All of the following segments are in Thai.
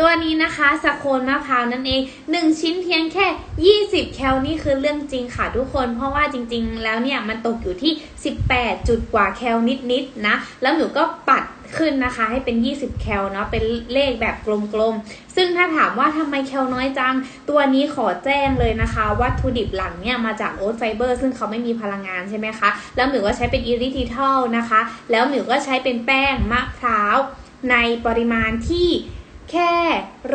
ตัวนี้นะคะสโคนมะพร้าวนั่นเอง 1 ชิ้นเพียงแค่ 20 แคลนี่คือเรื่องจริงค่ะทุกคน เพราะว่าจริง ๆ แล้วเนี่ยมันตกอยู่ที่ 18 จุดกว่าแคลนิดๆนะ แล้วหนูก็ปัดขึ้นนะคะให้เป็น 20 แคลเนาะเป็นเลขแบบกลมๆ ซึ่งถ้าถามว่าทำไมแคลน้อยจัง ตัวนี้ขอแจ้งเลยนะคะ วัตถุดิบหลังเนี่ยมาจากโอ๊ตไฟเบอร์ ซึ่งเขาไม่มีพลังงานใช่ไหมคะ แล้วหมิวก็ใช้เป็นอิริทิทัลนะคะ แล้วหมิวก็ใช้เป็นแป้งมะพร้าวในปริมาณที่ แค่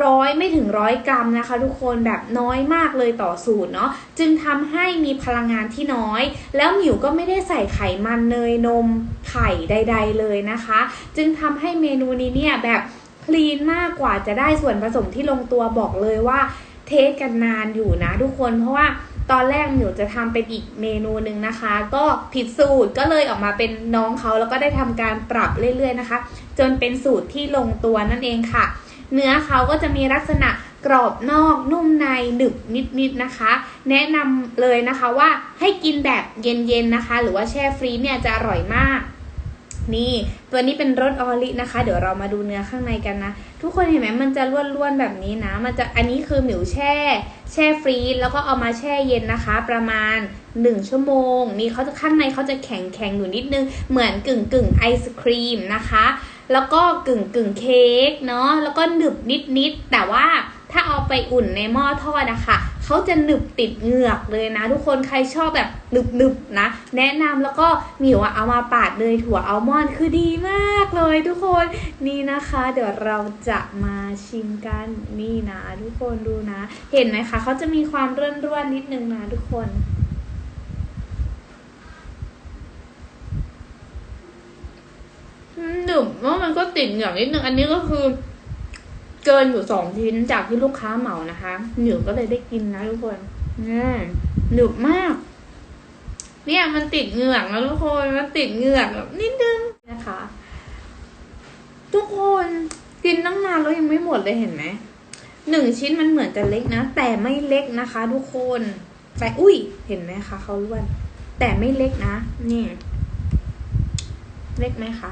ร้อยไม่ถึงร้อยกรัมนะคะ ทุกคนแบบน้อยมากเลยต่อสูตรเนาะจึงทำให้มีพลังงานที่น้อย แล้วหมิวก็ไม่ได้ใส่ไขมันเนยนมไข่ใด ๆ เลยนะคะ จึงทำให้เมนูนี้เนี่ยแบบคลีนมากกว่าจะได้ส่วนผสมที่ลงตัวบอกเลยว่าเทสกันนานอยู่นะทุกคนเพราะว่าตอนแรกหมิวจะทำเป็นอีกเมนูหนึ่งนะคะ ก็ผิดสูตรก็เลยออกมาเป็นน้องเขาแล้วก็ได้ทำการปรับเรื่อยๆนะคะ จนเป็นสูตรที่ลงตัวนั่นเองค่ะ เนื้อเขาก็จะมีลักษณะกรอบนอกนุ่มในหนึบนิดๆนะคะ แนะนำเลยนะคะว่าให้กินแบบเย็นๆนะคะ หรือว่าแช่ฟรีเนี่ยจะอร่อยมาก นี่ตัวนี้เป็นรสออรินะคะ เดี๋ยวเรามาดูเนื้อข้างในกันนะ ทุกคนเห็นไหมมันจะล้วนๆแบบนี้นะ มันจะอันนี้คือหมิวแช่ แช่ฟรีซแล้วก็เอามาแช่เย็นนะคะ ประมาณ 1 ชั่วโมง นี่เขาจะข้างในเขาจะแข็งแข็งๆอยู่นิดนึงเหมือนกึ่งกึ่งไอศครีมนะคะ แล้วก็กึ่งกึ่งเค้กเนาะแล้วก็หนึบนิดนิดแต่ว่าถ้าเอาไปอุ่นในหม้อทอดอะค่ะเขาจะหนึบติดเหงือกเลยนะ ทุกคนใครชอบแบบหนึบหนึบนะ แนะนำแล้วก็หมิวอะเอามาปาดเนยถั่วอัลมอนด์คือดีมากเลยทุกคนนี่นะคะ เดี๋ยวเราจะมาชิมกันนี่นะ ทุกคนดูนะ เห็นไหมคะเขาจะมีความร่วนๆนิดนึงนะทุกคน หนึบว่ามันก็ติดเหงือนิดนึงอันนี้ก็คือ เกินอยู่สองชิ้นจากที่ลูกค้าเหมานะคะหนึบก็เลยได้กินนะทุกคนนี่หนึบมาก เนี่ยมันติดเหงือกนะทุกคนมันติดเหงือกแบบนิดนึงนะคะ ทุกคนกินตั้งนานแล้วยังไม่หมดเลยเห็นไหมหนึ่งชิ้นมันเหมือนจะเล็กนะ แต่ไม่เล็กนะคะ ทุกคนแต่อุ้ย เห็นไหมคะเขาล้วน แต่ไม่เล็กนะ นี่ เล็กไหมคะ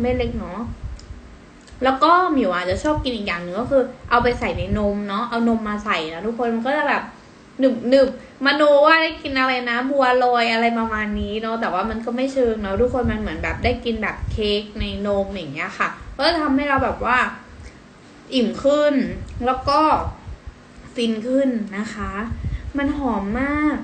ไม่เล็กเนาะแล้วก็หมิวอาจจะชอบกินอีกอย่างหนึ่งก็คือ เอาไปใส่ในนมเนาะเอานมมาใส่นะทุกคนมันก็จะแบบหนึบหนึบมโนว่าได้กินอะไรนะ บัวลอยอะไรประมาณนี้เนาะแต่ว่ามันก็ไม่เชิงเนาะทุกคนมันเหมือนแบบได้กินแบบเค้กในนมอย่างเงี้ยค่ะก็จะทำให้เราแบบว่า อิ่มขึ้น แล้วก็ฟินขึ้นนะคะ มันหอมมาก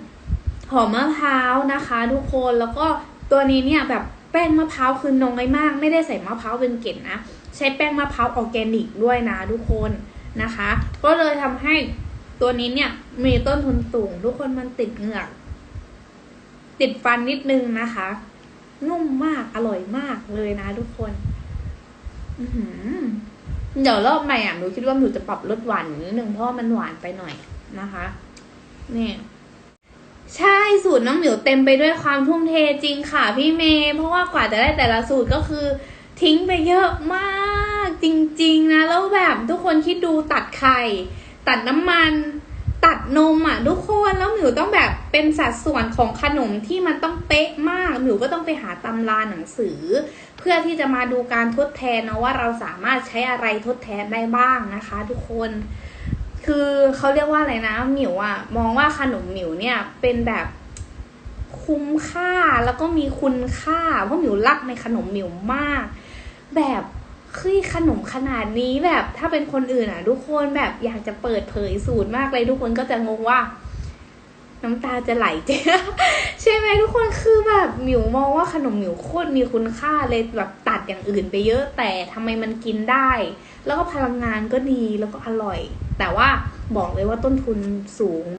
หอมมะพร้าวนะคะ ทุกคนแล้วก็ตัวนี้เนี่ยแบบ แป้งมะพร้าวคือน้อยมาก ไม่ได้ใส่มะพร้าวเป็นเกล็ดนะ ใช้แป้งมะพร้าวออร์แกนิกด้วยนะทุกคนนะคะ ก็เลยทำให้ตัวนี้เนี่ยมีต้นทุนสูงทุกคนมันติดเหงือก ติดฟันนิดนึงนะคะ นุ่มมากอร่อยมากเลยนะทุกคนเดี๋ยวรอบใหม่อะหนูคิดว่าหนูจะปรับลดหวานนิดนึงเพราะมันหวานไปหน่อยนะคะ นี่ ใช่สูตรน้องหมิวเต็มไปด้วยความทุ่มเทจริงค่ะพี่เมย์เพราะว่ากว่าจะได้แต่ละสูตรก็คือ ทิ้งไปเยอะมากจริงๆนะแล้วแบบทุกคนคิดดูตัดไข่ตัดน้ำมัน ตัดนมอะทุกคนแล้วหมิวต้องแบบเป็นสัดส่วนของขนมที่มันต้องเป๊ะมากหมิวก็ต้องไปหาตำราหนังสือ เพื่อที่จะมาดูการทดแทนนะว่าเราสามารถใช้อะไรทดแทนได้บ้างนะคะ ทุกคน คือเขาเรียกว่าอะไรนะหมิวอะมองว่าขนมหมิวเนี่ยเป็นแบบคุ้มค่าแล้วก็มีคุณค่าเพราะหมิวรักในขนมหมิวมาก แบบคือขนมขนาดนี้แบบถ้าเป็นคนอื่นอะทุกคนแบบอยากจะเปิดเผยสูตรมากเลยทุกคนก็จะงงว่าน้ำตาจะไหลเจ๊ใช่ไหมทุกคนคือแบบหมิวมองว่าขนมหมิวโคตรมีคุณค่าเลยแบบตัดอย่างอื่นไปเยอะแต่ทำไมมันกินได้ แล้วก็พลังงานก็ดีแล้วก็อร่อย แต่ว่าบอกเลยว่าต้นทุนสูง